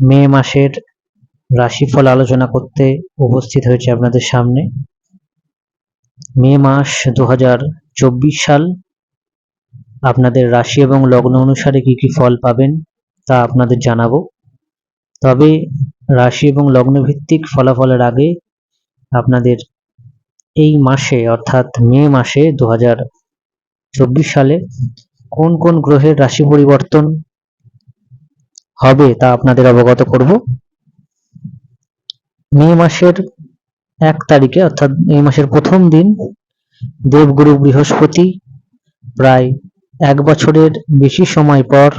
মে মাসের রাশিফল আলোচনা করতে উপস্থিত হয়েছে আপনাদের সামনে। মে মাস দু হাজার চব্বিশ সাল, আপনাদের রাশি এবং লগ্ন অনুসারে কি কি ফল পাবেন তা আপনাদের জানাব। তবে রাশি এবং লগ্ন ভিত্তিক ফলাফলের আগে আপনাদের এই মাসে, অর্থাৎ মে মাসে দু হাজার চব্বিশ সালে কোন কোন গ্রহের রাশি পরিবর্তন হবে তা আপনাদের অবগত করব। মে মাসের এক তারিখে, অর্থাৎ মে মাসের প্রথম দিন, দেবগুরু বৃহস্পতি প্রায় এক বছরের বেশি সময় পর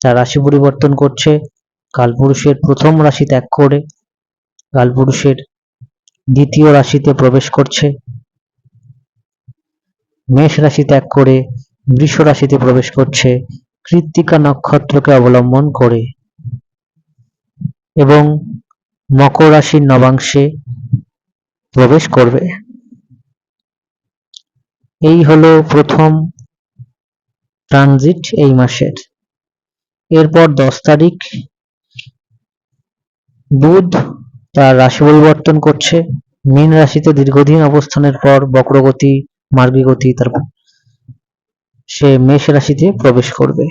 তার রাশি পরিবর্তন করছে। কালপুরুষের প্রথম রাশি ত্যাগ করে, কালপুরুষের দ্বিতীয় রাশিতে প্রবেশ করছে। মেষ রাশি ত্যাগ করে, বৃষ রাশিতে প্রবেশ করছে। কৃত্তিকা নক্ষত্রকে অবলম্বন করে এবং মকর রাশির নবাংশে প্রবেশ করবে। এই হলো প্রথম ট্রানজিট এই মাসের। এরপর দশ তারিখ, বুধ তার রাশি পরিবর্তন করছে। মীন রাশিতে দীর্ঘদিন অবস্থানের পর বক্রগতি মার্গী গতি তার সে মেষ রাশিতে প্রবেশ করবে।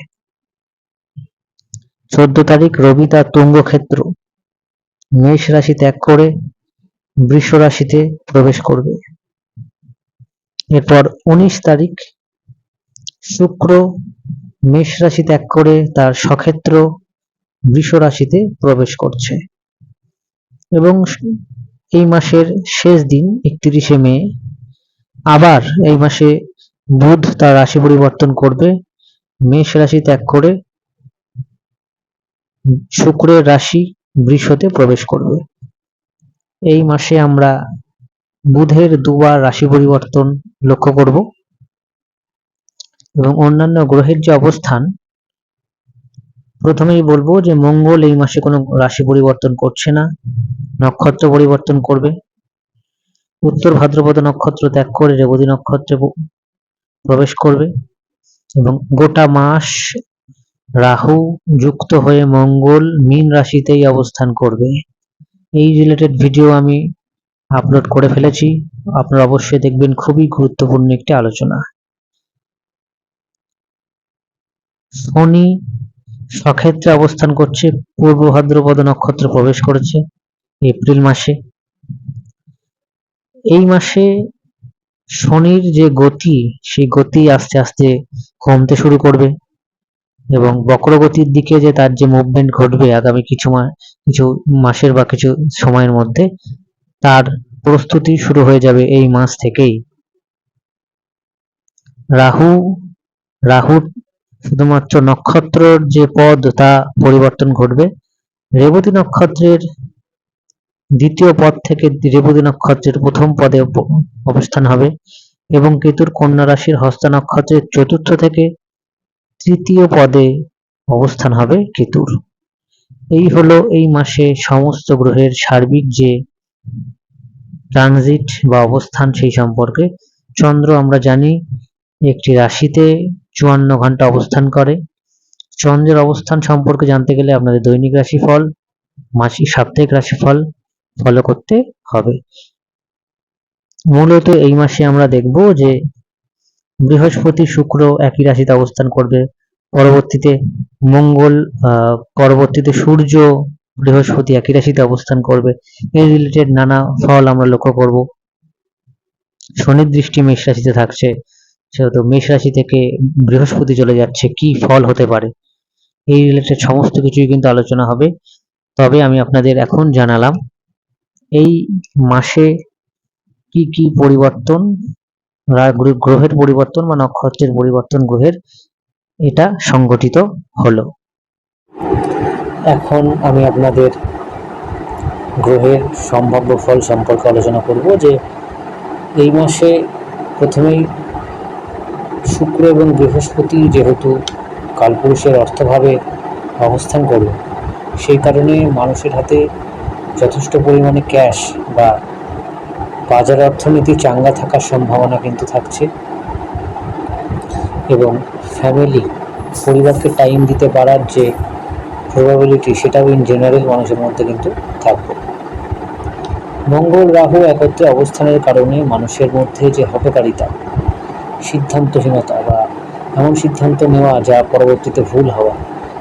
চোদ্দ তারিখ রবি তার তুঙ্গ ক্ষেত্র মেষ রাশি ত্যাগ করে বৃষ রাশিতে প্রবেশ করবে। এরপর উনিশ তারিখ শুক্র মেষ রাশি ত্যাগ করে তার সক্ষেত্র বৃষ রাশিতে প্রবেশ করছে। এবং এই মাসের শেষ দিন একত্রিশে মে। আবার এই মাসে বুধ তার রাশি পরিবর্তন করবে। মেষ রাশি ত্যাগ করে শুক্রের রাশি বৃষতে প্রবেশ করবে। এই মাসে আমরা বুধের দুবার রাশি পরিবর্তন লক্ষ্য করব এবং অন্যান্য গ্রহের যে অবস্থান, প্রথমেই বলব যে মঙ্গল এই মাসে কোনো রাশি পরিবর্তন করছে না, নক্ষত্র পরিবর্তন করবে। উত্তর ভাদ্রপদ নক্ষত্র ত্যাগ করে রেবতী নক্ষত্রে প্রবেশ করবে এবং গোটা মাস রাহু যুক্ত হয়ে মঙ্গল, মীন রাশিতেই অবস্থান করবে। এই রিলেটেড ভিডিও আমি আপলোড করে ফেলেছি। আপনারা অবশ্যই দেখবেন, খুবই গুরুত্বপূর্ণ একটি আলোচনা। শনি সক্ষেত্রে অবস্থান করছে, পূর্ব ভাদ্রপদ নক্ষত্র প্রবেশ করেছে, এপ্রিল মাসে। এই মাসে শনির যে গতি, সেই গতি আস্তে আস্তে কমতে শুরু করবে এবং বক্রগতির দিকে যে তার যে মুভমেন্ট ঘটবে আগামী কিছু কিছু মাসের বা কিছু সময়ের মধ্যে, তার প্রস্তুতি শুরু হয়ে যাবে এই মাস থেকেই। রাহু রাহু শুধুমাত্র নক্ষত্রর যে পদ, তা পরিবর্তন ঘটবে। রেবতী নক্ষত্রের দ্বিতীয় পদ থেকে রেবতী নক্ষত্রের প্রথম পদে অবস্থান হবে এবং কেতুর কন্যা রাশির হস্তা নক্ষত্রের চতুর্থ থেকে তৃতীয় পদে অবস্থান হবে কেতুর। এই হলো এই মাসে সমস্ত গ্রহের সার্বিক যে ট্রানজিট বা অবস্থান সেই সম্পর্কে। চন্দ্র আমরা জানি একটি রাশিতে চুয়ান্ন ঘণ্টা অবস্থান করে। চন্দ্রের অবস্থান সম্পর্কে জানতে গেলে আপনাদের দৈনিক রাশিফল, মাসিক সাপ্তাহিক রাশিফল ফলো করতে হবে। মূলত এই মাসে আমরা দেখব যে বৃহস্পতি শুক্র একই রাশিতে অবস্থান করবে। পরবর্তীতে মঙ্গল পরবর্তীতে সূর্য বৃহস্পতি একই রাশিতে অবস্থান করবে। এই রিলেটেড নানা ফল আমরা লক্ষ্য করব। শনির দৃষ্টি মেষ রাশিতে থাকছে, সেহেতু মেষ রাশি থেকে বৃহস্পতি চলে যাচ্ছে, কি ফল হতে পারে? এই রিলেটেড সমস্ত কিছুই কিন্তু আলোচনা হবে। তবে আমি আপনাদের এখন জানালাম এই মাসে কি কি পরিবর্তন? গ্রহের পরিবর্তন বা নক্ষত্রের পরিবর্তন গ্রহের এটা সংগঠিত হলো। এখন আমি আপনাদের গ্রহের সম্ভাব্য ফল সম্পর্কে আলোচনা করব যে এই মাসে প্রথমেই শুক্র এবং বৃহস্পতি যেহেতু কালপুরুষের অর্থভাবে অবস্থান করবে, সেই কারণে মানুষের হাতে যথেষ্ট পরিমাণে ক্যাশ বা বাজার অর্থনীতি চাঙ্গা থাকার সম্ভাবনা কিন্তু থাকছে এবং ফ্যামিলি পরিবারকে টাইম দিতে পারার যে প্রবাবিলিটি সেটাও ইন জেনারেল মানুষের মধ্যে কিন্তু থাকবে। মঙ্গল রাহু একত্রে অবস্থানের কারণে মানুষের মধ্যে যে হটকারিতা সিদ্ধান্তহীনতা বা এমন সিদ্ধান্ত নেওয়া যা পরবর্তীতে ভুল হওয়া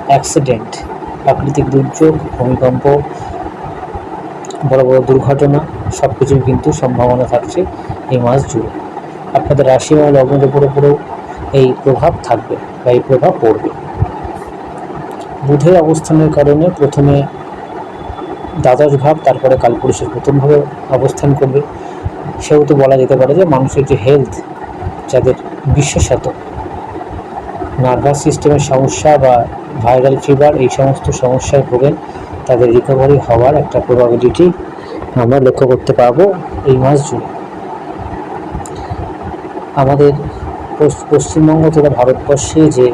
অ্যাক্সিডেন্ট প্রাকৃতিক দুর্যোগ, ভূমিকম্প বড় বড় দুর্ঘটনা সব কিছুর কিন্তু সম্ভাবনা থাকছে এই মাস জুড়ে। আপনাদের রাশি এবং লগ্নের উপর উপরেও এই প্রভাব থাকবে বা এই প্রভাব পড়বে। বুধের অবস্থানের কারণে প্রথমে দ্বাদশ ভাব, তারপরে কালপুরুষের প্রথমভাবে অবস্থান করবে। সেহেতু বলা যেতে পারে যে মানুষের যে হেলথ যাদের বিশেষত নার্ভাস সিস্টেমের সমস্যা বা ভাইরাল ফিভার, এই সমস্ত সমস্যায় ভোগেন, তাদের রিকভারি হওয়ার একটা প্রবাবিলিটি আমরা লক্ষ্য করতে পারব এই মাস জুড়ে আমাদের পশ্চ- পশ্চিমবঙ্গ তথা ভারতবর্ষে যে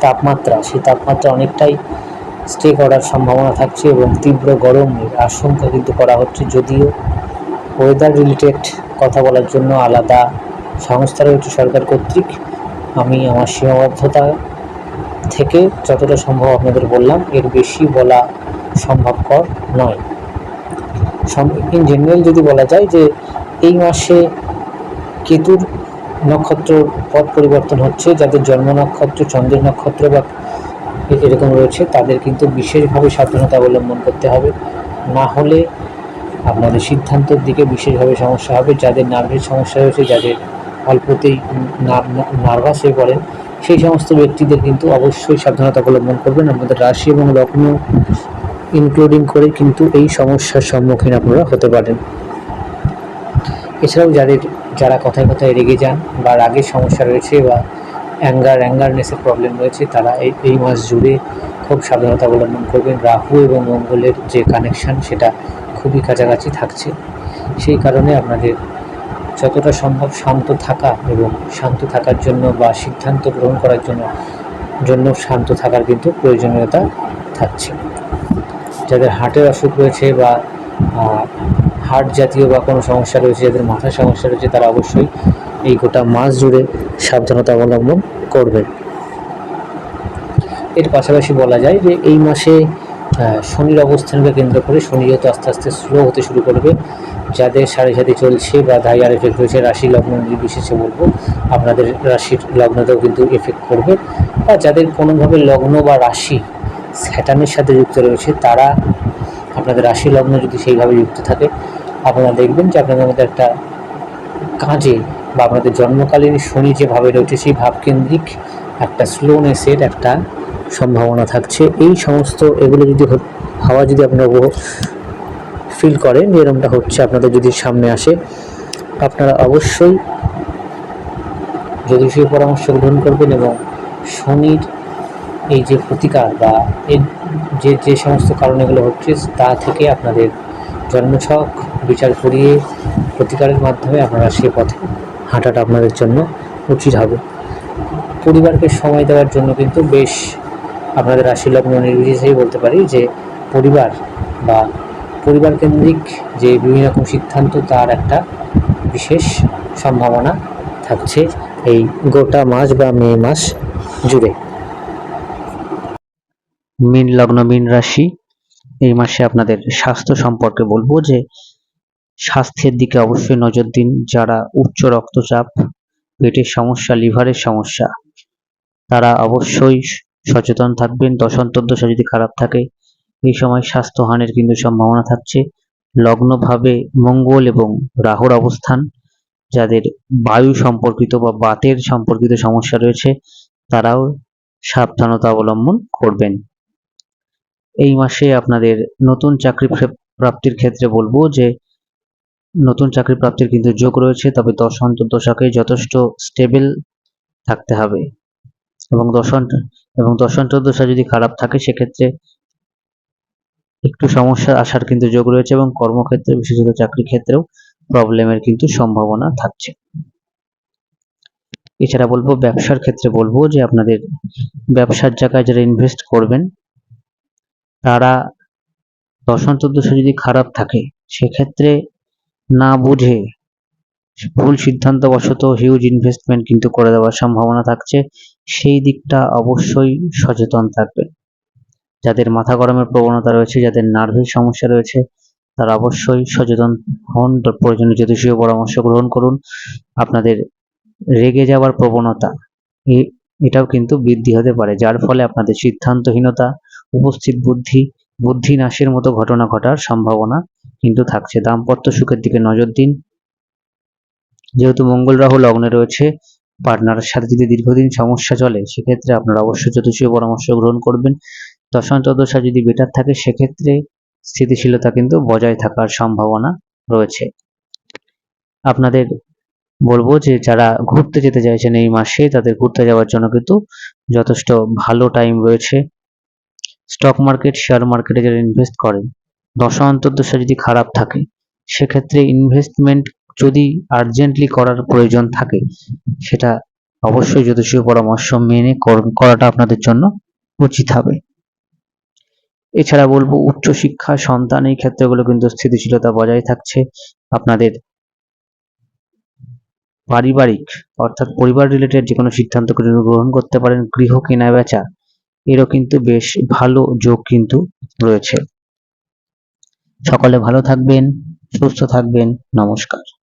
তাপমাত্রা, সেই তাপমাত্রা অনেকটাই স্টে করার সম্ভাবনা থাকছে এবং তীব্র গরমের আশঙ্কা কিন্তু করা হচ্ছে। যদিও ওয়েদার রিলেটেড কথা বলার জন্য আলাদা সংস্থা রয়েছে সরকার কর্তৃক আমি আমার সীমাবদ্ধতা থেকে যতটা সম্ভব আপনাদের বললাম, এর বেশি বলা সম্ভবকর নয়। ইন জেনারেল যদি বলা যায় যে, এই মাসে কেতুর নক্ষত্র পথ পরিবর্তন হচ্ছে, যাদের জন্ম নক্ষত্র, চন্দ্রের নক্ষত্র বা এরকম রয়েছে, তাদের কিন্তু বিশেষভাবে সাবধানতা অবলম্বন করতে হবে। না হলে আপনাদের সিদ্ধান্তের দিকে বিশেষভাবে সমস্যা হবে। যাদের নার্ভের সমস্যা রয়েছে, যাদের অল্পতেই নার্ভাস হয়ে পড়েন সেই সমস্ত ব্যক্তিদের কিন্তু অবশ্যই সাবধানতা অবলম্বন করবেন। আপনাদের রাশি এবং লগ্ন ইনক্লুডিং করে কিন্তু এই সমস্যার সম্মুখীন আপনারা হতে পারেন। এছাড়াও যাদের, যারা কথায় কথায় রেগে যান বা রাগের সমস্যা রয়েছে বা অ্যাঙ্গার অ্যাঙ্গারনেসের প্রবলেম রয়েছে, তারা এই এই মাস জুড়ে খুব সাবধানতা অবলম্বন করবেন। রাহু এবং মঙ্গলের যে কানেকশন সেটা খুবই কাছাকাছি থাকছে। সেই কারণে আপনাদের যতটা সম্ভব শান্ত থাকা এবং শান্ত থাকার জন্য বা সিদ্ধান্ত গ্রহণ করার জন্য জন্য শান্ত থাকার কিন্তু প্রয়োজনীয়তা থাকছে। যাদের হার্টের অসুখ রয়েছে বা হার্ট জাতীয় বা কোনো সমস্যা রয়েছে, যাদের মাথার সমস্যা রয়েছে, তারা অবশ্যই এই গোটা মাস জুড়ে সাবধানতা অবলম্বন করবেন। এর পাশাপাশি বলা যায় যে এই মাসে শনির অবস্থানকে কেন্দ্র করে শনি যেহেতু আস্তে আস্তে স্লো হতে শুরু করবে যাদের সাড়ে সাথে চলছে বা ধাইয়ার এফেক্ট হয়েছে রাশি লগ্ন নির্বিশেষে বলব, আপনাদের রাশির লগ্নতেও কিন্তু এফেক্ট করবে। বা যাদের কোনোভাবে লগ্ন বা রাশি স্যাটানের সাথে যুক্ত রয়েছে, তারা আপনাদের রাশি লগ্ন যদি সেইভাবে যুক্ত থাকে, আপনারা দেখবেন যে আপনাদের মধ্যে একটা কাজে বা আপনাদের জন্মকালীন শনি যেভাবে রয়েছে, সেই ভাবকেন্দ্রিক একটা স্লোনেসের একটা সম্ভাবনা থাকছে। এই সমস্ত এগুলো যদি হাওয়া যদি আপনারা ফিল করেন যে এরকমটা হচ্ছে আপনাদের যদি সামনে আসে, আপনারা অবশ্যই জ্যোতিষীয় পরামর্শ গ্রহণ করবেন এবং শনির এই যে প্রতিকার বা এর যে যে সমস্ত কারণ এগুলো হচ্ছে, তা থেকে আপনাদের জন্মছক, বিচার করিয়ে প্রতিকারের মাধ্যমে আপনারা সে পথে হাঁটাটা আপনাদের জন্য উচিত হবে। পরিবারকে সময় দেওয়ার জন্য কিন্তু বেশ আপনাদের লগ্ন নির্বিশেষেই বলতে পারি যে, পরিবার বা পরিবার কেন্দ্রিক যে বিভিন্ন রকম সিদ্ধান্ত, তার একটা বিশেষ সম্ভাবনা থাকছে এই গোটা মাস বা মে মাস জুড়ে। মীন লগ্ন, মীন রাশি, এই মাসে আপনাদের স্বাস্থ্য সম্পর্কে বলব যে, স্বাস্থ্যের দিকে অবশ্যই নজর দিন। যারা উচ্চ রক্তচাপ, পেটের সমস্যা, লিভারের সমস্যা, তারা অবশ্যই সচেতন থাকবেন। দশান্তর্দশা যদি খারাপ থাকে এই সময় স্বাস্থ্যহানির কিন্তু সম্ভাবনা থাকছে। লগ্নভাবে মঙ্গল এবং রাহুর অবস্থান, যাদের বায়ু সম্পর্কিত বা বাতের সম্পর্কিত সমস্যা রয়েছে, তারাও সাবধানতা অবলম্বন করবেন। এই মাসে আপনাদের নতুন চাকরি প্রাপ্তির ক্ষেত্রে বলব যে, নতুন চাকরি প্রাপ্তির কিন্তু যোগ রয়েছে, তবে দশ অন্তর্দশাকে যথেষ্ট স্টেবল থাকতে হবে। এবং দশান্ত এবং দশান্তর্দশা যদি খারাপ থাকে, সেক্ষেত্রে একটু সমস্যা আসার কিন্তু যোগ রয়েছে এবং কর্মক্ষেত্রে, বিশেষত চাকরি ক্ষেত্রেও প্রবলেমের কিন্তু সম্ভাবনা থাকছে। এছাড়া বলব, ব্যবসার ক্ষেত্রে বলব যে আপনাদের ব্যবসার জায়গায় যারা ইনভেস্ট করবেন, তারা দশান্তর্দশা যদি খারাপ থাকে, সেক্ষেত্রে না বুঝে ভুল সিদ্ধান্তবশত হিউজ ইনভেস্টমেন্ট কিন্তু করে দেওয়ার সম্ভাবনা থাকছে। সেই দিকটা অবশ্যই সচেতন থাকবেন। যাদের মাথা গরমের প্রবণতা রয়েছে, যাদের নার্ভের সমস্যা রয়েছে, তারা অবশ্যই সচেতন হন। প্রয়োজনীয় জ্যোতিষীয় পরামর্শ গ্রহণ করুন। আপনাদের রেগে যাওয়ার প্রবণতা এটাও কিন্তু বৃদ্ধি হতে পারে। যার ফলে আপনাদের সিদ্ধান্তহীনতা, উপস্থিত বুদ্ধি বুদ্ধি নাশের মতো ঘটনা ঘটার সম্ভাবনা কিন্তু থাকছে। দাম্পত্য সুখের দিকে নজর দিন। যেহেতু মঙ্গল রাহু লগ্নে রয়েছে, পার্টনারের সাথে যদি দীর্ঘদিন সমস্যা চলে, সেক্ষেত্রে আপনারা অবশ্যই জ্যোতিষীয় পরামর্শ গ্রহণ করবেন। দশান্তদশা যদি বেটার থাকে, সেক্ষেত্রে স্থিতিশীলতা কিন্তু বজায় থাকার সম্ভাবনা রয়েছে। আপনাদের বলব যে, যারা ঘুরতে যেতে চাইছেন এই মাসে, তাদের ঘুরতে যাওয়ার জন্য কিন্তু যথেষ্ট ভালো টাইম রয়েছে। স্টক মার্কেট শেয়ার মার্কেটে যারা ইনভেস্ট করেন দশা অন্তর্দশা যদি খারাপ থাকে, সেক্ষেত্রে ইনভেস্টমেন্ট যদি আর্জেন্টলি করার প্রয়োজন থাকে, সেটা অবশ্যই জ্যোতিষীয় পরামর্শ মেনে কর- করাটা আপনাদের জন্য উচিত হবে। এছাড়া বলব উচ্চশিক্ষা সন্তান এই ক্ষেত্রগুলো কিন্তু স্থিতিশীলতা বজায় থাকছে। আপনাদের পারিবারিক অর্থাৎ পরিবার রিলেটেড যে কোনো সিদ্ধান্ত গ্রহণ করতে পারেন। গৃহ কেনা বেচা, এরও কিন্তু বেশ ভালো যোগ কিন্তু রয়েছে। সকলে ভালো থাকবেন, সুস্থ থাকবেন। নমস্কার।